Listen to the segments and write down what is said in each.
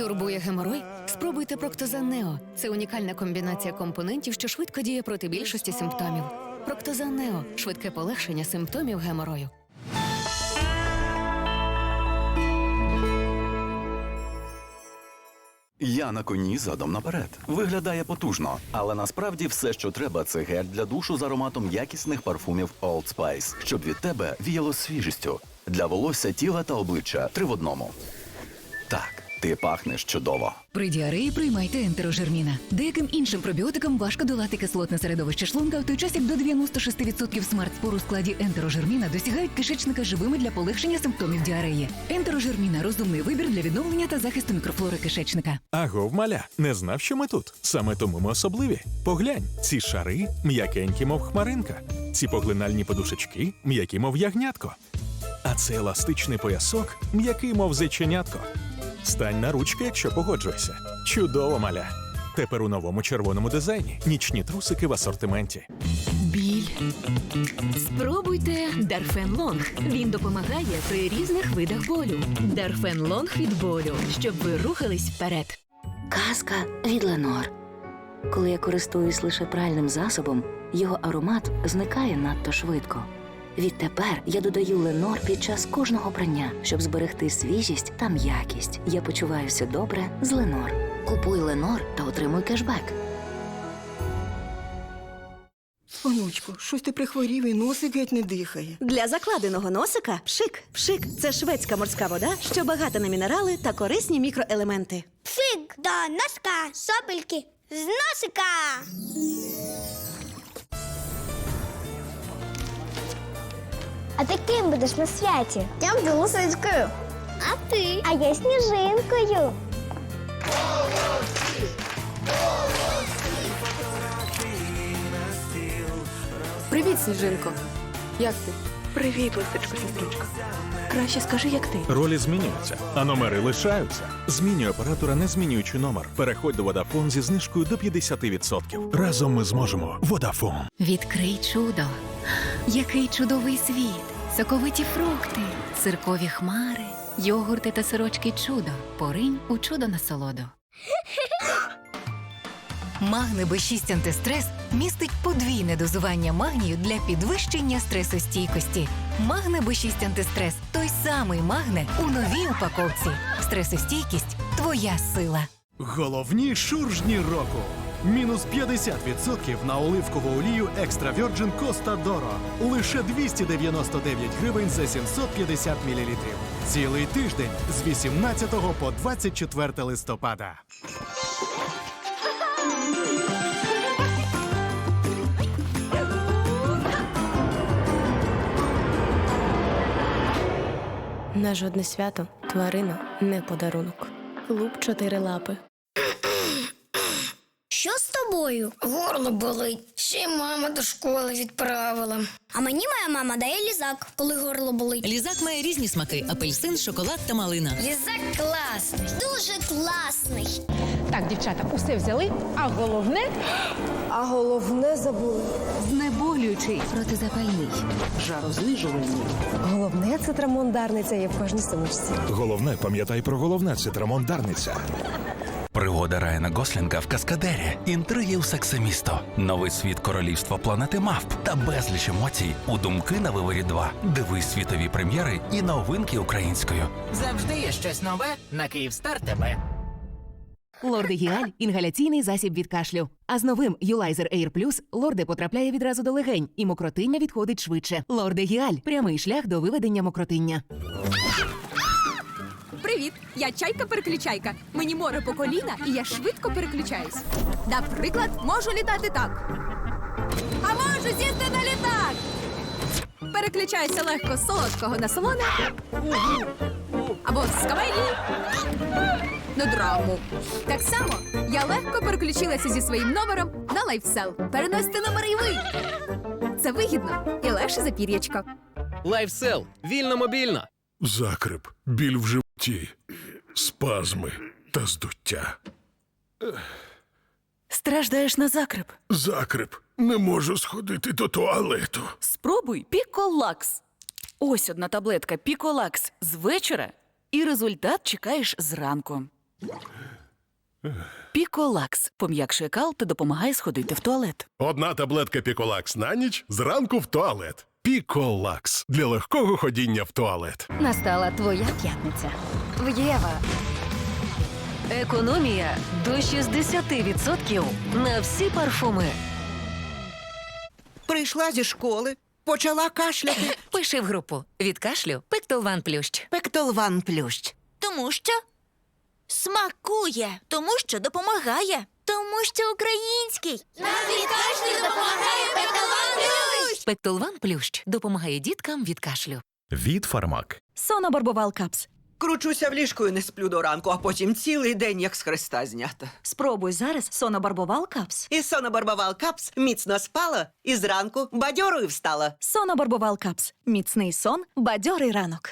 Турбує геморой? Спробуйте Проктозан Нео. Це унікальна комбінація компонентів, що швидко діє проти більшості симптомів. Проктозан Нео швидке полегшення симптомів геморою. Я на коні задом наперед. Виглядає потужно, але насправді все, що треба, це гель для душу з ароматом якісних парфумів Old Spice, щоб від тебе віяло свіжістю. Для волосся, тіла та обличчя три в одному. Так, ти пахнеш чудово. При діареї приймайте ентерожерміна. Деяким іншим пробіотикам важко долати кислотне середовище шлунка, в той час як до 96% смарт-спор у складі ентерожерміна досягають кишечника живими для полегшення симптомів діареї. Ентерожерміна розумний вибір для відновлення та захисту мікрофлори кишечника. Агов, маля, не знав, що ми тут. Саме тому ми особливі. Поглянь, ці шари м'якенькі, мов хмаринка. Ці поглинальні подушечки м'які, мов ягнятко. А це еластичний поясок, м'який, мов зайченятко. Стань на ручки, якщо погоджуєшся. Чудово, маля. Тепер у новому червоному дизайні. Нічні трусики в асортименті. Біль. Спробуйте Дарфен Лонг. Він допомагає при різних видах болю. Дарфен Лонг від болю, щоб ви рухались вперед. Казка від Ленор. Коли я користуюсь лише пральним засобом, його аромат зникає надто швидко. Відтепер я додаю Ленор під час кожного прання, щоб зберегти свіжість та м'якість. Я почуваюся добре з Ленор. Купуй Ленор та отримуй кешбек. Онучко, щось ти прихворів і носик геть не дихає. Для закладеного носика пшик. Пшик це шведська морська вода, що багата на мінерали та корисні мікроелементи. Пшик до носка, сопельки з носика. А ти ким будеш на святі? Я буду лисичкою. А ти? А я сніжинкою. Привіт, сніжинко. Як ти? Привіт, лисичко, сестричко. Краще скажи, як ти. Ролі змінюються, а номери лишаються. Змінюй оператора, не змінюючи номер. Переходь до Vodafone зі знижкою до 50%. Разом ми зможемо. Vodafone. Відкрий чудо. Який чудовий світ! Соковиті фрукти, циркові хмари, йогурти та сирочки чудо. Поринь у чудо насолоду. Магне Б6 антистрес містить подвійне дозування магнію для підвищення стресостійкості. Магне Б6 антистрес той самий магне у новій упаковці. Стресостійкість твоя сила. Головні шуржні року. Мінус 50% на оливкову олію Екстра Virgin Costa Doro. Лише 299 гривень за 750 мл. Цілий тиждень з 18 по 24 листопада. На жодне свято тварина не подарунок. Клуб чотири лапи. Тобою? Горло болить. Ще мама до школи відправила. А мені моя мама дає лізак, коли горло болить. Лізак має різні смаки: апельсин, шоколад та малина. Лізак класний, дуже класний. Так, дівчата, усе взяли, а головне А головне забули. Знеболюючий протизапальний. жарознижувальний. Головне це трамондарниця є в кожній сумочці. Головне, пам'ятай про головне, це Трамондарниця. Пригода Райана Гослінга в Каскадері. Інтриги у сексимісто. Новий світ королівства планети мавп та безліч емоцій у думки на виворі 2. Дивись світові прем'єри і новинки українською. Завжди є щось нове на Київстар ТБ. Лордегіаль інгаляційний засіб від кашлю. А з новим Юлайзер Air Plus лорде потрапляє відразу до легень, і мокротиння відходить швидше. Лордегіаль прямий шлях до виведення мокротиння. Привіт! Я чайка-переключайка. Мені море по коліна, і я швидко переключаюсь. Наприклад, можу літати так. А можу сісти на літак. Переключаюся легко з солодкого на солоне. Або з комедії на драму. Так само я легко переключилася зі своїм номером на лайфсел. Переносите номер і ви. Це вигідно і легше за пір'ячко. Лайфсел. Вільно мобільно. Закрип, біль в животі, спазми та здуття. Страждаєш на закрип? Закрип, не можу сходити до туалету. Спробуй Піколакс. Ось одна таблетка Піколакс з вечора, і результат чекаєш зранку. Піколакс пом'якшує кал та допомагає сходити в туалет. Одна таблетка Піколакс на ніч зранку в туалет. Піколакс для легкого ходіння в туалет. Настала твоя п'ятниця. В Єва. Економія до 60% на всі парфуми. Прийшла зі школи, почала кашляти. Пиши в групу від кашлю Пектолван Плющ. Пектолван плющ. Тому що смакує, тому що допомагає, тому що український. Нам від кашлю допомагає Петалан Плющ! Пектолван Плющ допомагає діткам від кашлю. Від Фармак. Сонобарбовал капс. Кручуся в ліжку і не сплю до ранку, а потім цілий день як з хреста знята. Спробуй зараз сонобарбовал капс. І сонобарбовал капс міцно спала і зранку бадьорою встала. Сонобарбовал капс. Міцний сон, бадьорий ранок.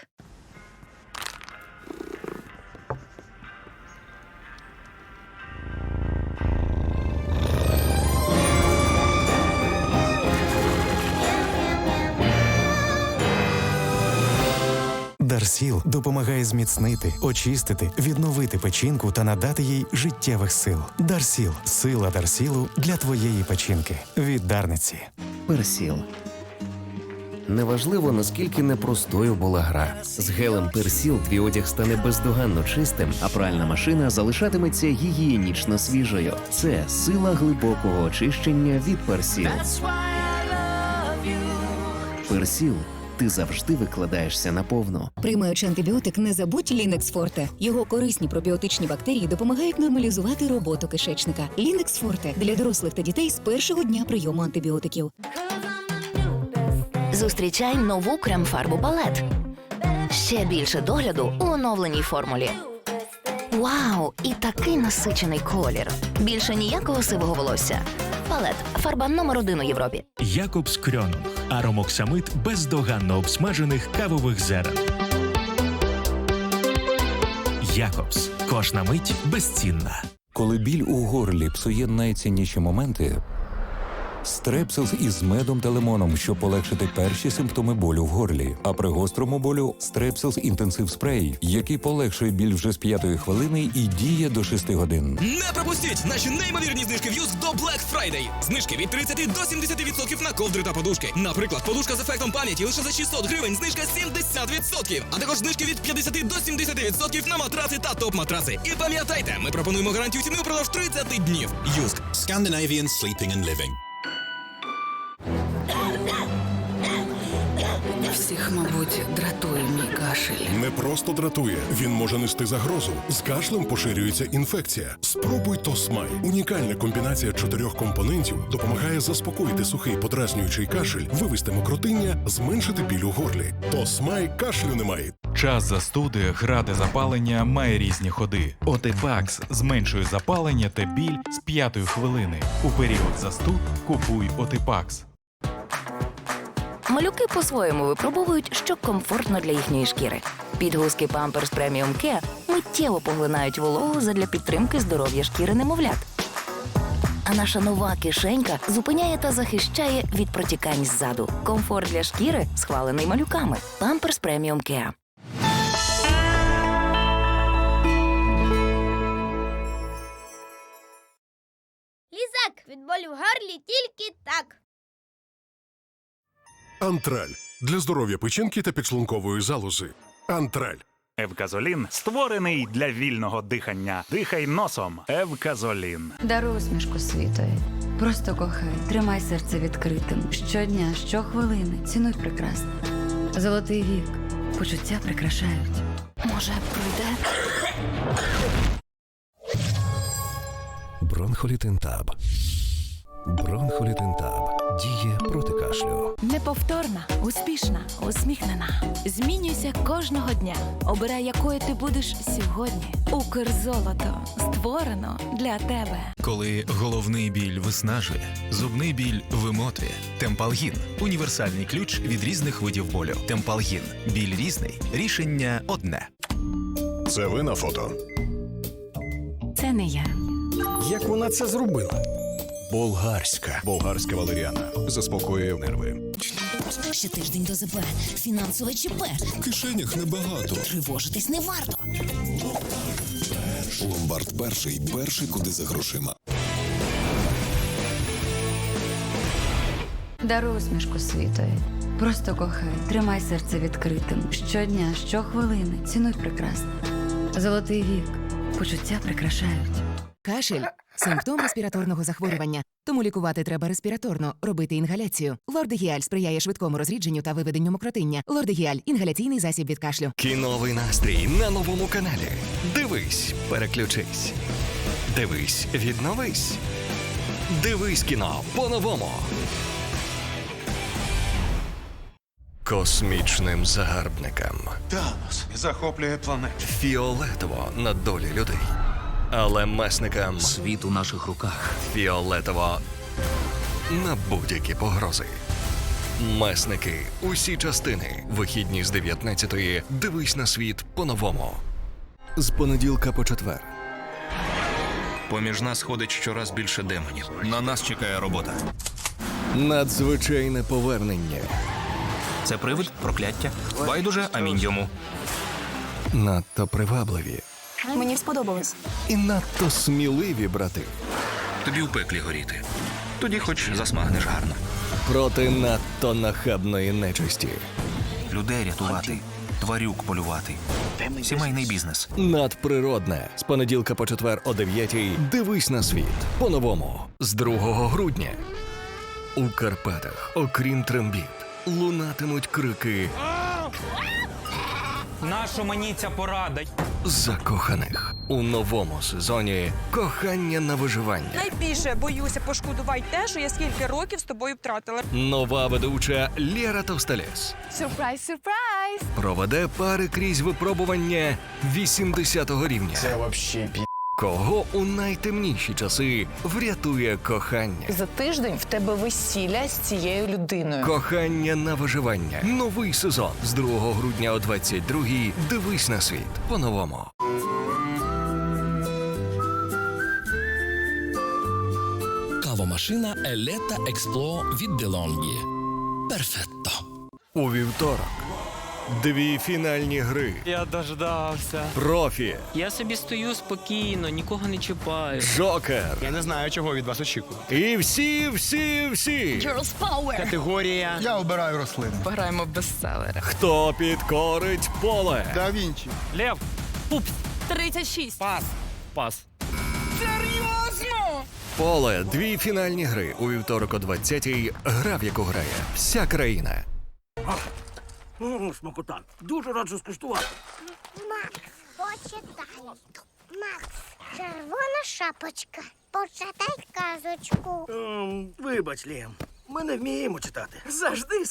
Дарсіл допомагає зміцнити, очистити, відновити печінку та надати їй життєвих сил. Дарсіл сила Дарсілу для твоєї печінки. Від Дарниці. Персіл. Неважливо, наскільки непростою була гра. З гелем Персіл твій одяг стане бездоганно чистим, а пральна машина залишатиметься гігієнічно свіжою. Це сила глибокого очищення від Персіл. Персіл. Ти завжди викладаєшся наповну. Приймаючи антибіотик, не забудь Лінекс Форте. Його корисні пробіотичні бактерії допомагають нормалізувати роботу кишечника. Лінекс Форте для дорослих та дітей з першого дня прийому антибіотиків. Зустрічай нову крем-фарбу палет. Ще більше догляду у оновленій формулі. Вау! І такий насичений колір. Більше ніякого сивого волосся. Палет фарба номер один у Європі. Якобс Крьонунг. Аромоксамид бездоганно обсмажених кавових зерен. Якобс. Кожна мить безцінна. Коли біль у горлі псує найцінніші моменти. Стрепсилс із медом та лимоном, щоб полегшити перші симптоми болю в горлі. А при гострому болю Стрепсилс інтенсив спрей, який полегшує біль вже з п'ятої хвилини і діє до 6 годин. Не пропустіть наші неймовірні знижки в до Black Friday. Знижки від 30 до 70% на ковдри та подушки. Наприклад, подушка з ефектом пам'яті лише за 600 гривень, знижка 70%. А також знижки від 50 до 70% на матраци та топ-матраци. І пам'ятайте, ми пропонуємо гарантію ціни впродовж 30 днів. Юск. Scandinavian Sleeping and Living. Мабуть, дратує мій кашель. Не просто дратує, він може нести загрозу. З кашлем поширюється інфекція. Спробуй Тосмай. Унікальна комбінація чотирьох компонентів допомагає заспокоїти сухий подразнюючий кашель, вивести мокротиння, зменшити біль у горлі. Тосмай кашлю немає. Час застуди, гради запалення має різні ходи. Отепакс зменшує запалення та біль з п'ятої хвилини. У період застуд купуй Отепакс. Малюки по-своєму випробовують, що комфортно для їхньої шкіри. Підгузки Pampers Premium Care миттєво поглинають вологу задля підтримки здоров'я шкіри немовлят. А наша нова кишенька зупиняє та захищає від протікань ззаду. Комфорт для шкіри схвалений малюками. Pampers Premium Care. Лізак від болю в горлі тільки так. Антраль для здоров'я печінки та підшлункової залози. Антраль. Евказолін створений для вільного дихання. Дихай носом. Евказолін. Даруй усмішку світові. Просто кохай, тримай серце відкритим. Щодня, щохвилини. Цінуй прекрасне. Золотий вік. Почуття прикрашають. Може, пройде? Бронхолітинтаб. Бронхолітинтаб діє проти кашлю. Неповторна, успішна, усміхнена. Змінюйся кожного дня. Обирай, якою ти будеш сьогодні. Укрзолото створено для тебе. Коли головний біль виснажує, зубний біль вимотує. Темпалгін універсальний ключ від різних видів болю. Темпалгін. Біль різний. Рішення одне. Це ви на фото. Це не я. Як вона це зробила? Болгарська. Болгарська валеріана. Заспокоює нерви. Ще тиждень до ЗП. Фінансове ЧП. В кишенях небагато. Тривожитись не варто. Ломбард перший, перший куди за грошима. Даруй усмішку світові. Просто кохай, тримай серце відкритим. Щодня, щохвилини, цінуй прекрасне. Золотий вік. Почуття прикрашають. Кашель симптом респіраторного захворювання. Тому лікувати треба респіраторно, робити інгаляцію. Лордегіаль сприяє швидкому розрідженню та виведенню мокротиння. Лордегіаль інгаляційний засіб від кашлю. Кіновий настрій на новому каналі. Дивись, переключись. Дивись, відновись. Дивись кіно по-новому. Космічним загарбникам. Танос захоплює планету. Фіолетово на долі людей. Але месникам світ у наших руках. Фіолетово на будь-які погрози. Месники. Усі частини. Вихідні з 19-ї. Дивись на світ по-новому. З понеділка по четвер. Поміж нас ходить щораз більше демонів. На нас чекає робота. Надзвичайне повернення. Це привид, прокляття. Байдуже, амінь йому. Надто привабливі. Мені сподобалось. І надто сміливі брати. Тобі в пеклі горіти. Тоді хоч засмагнеш гарно. Проти надто нахабної нечисті. Людей рятувати, тварюк полювати. Сімейний бізнес. Надприродне. З понеділка по четвер о 9 Дивись на світ. По-новому. З 2 грудня. У Карпатах, окрім трембіт, лунатимуть крики Нащо мені ця порада? Закоханих. У новому сезоні кохання на виживання. Найбільше боюся пошкодувати те, що я скільки років з тобою втратила. Нова ведуча Лєра Товсталєс Сюрприз, сюрприз! проведе пари крізь випробування 80-го рівня. Це вообще пі... Кого у найтемніші часи врятує кохання? За тиждень в тебе весілля з цією людиною. Кохання на виживання. Новий сезон з 2 грудня о 22-й. Дивись на світ по-новому. Кавомашина Елета Експло від Делонгі. Перфетто. У вівторок. Дві фінальні гри. Я дождався. Профі. Я собі стою спокійно, нікого не чіпаю. Джокер. Я не знаю, чого від вас очікую. І всі, всі, всі. Girls Power! Категорія. Я обираю рослини. Пограємо в бестселери. Хто підкорить поле? Да Вінчі. Лев. Пупс. 36. Пас. Пас. Серйозно? Поле. Дві фінальні гри. У вівторок о 20-й. Гра, в яку грає вся країна. Смакота. Дуже раджу скуштувати. Макс, почитай. Макс, червона шапочка. Почитай казочку. Вибач, Лєм. Ми не вміємо читати. Завжди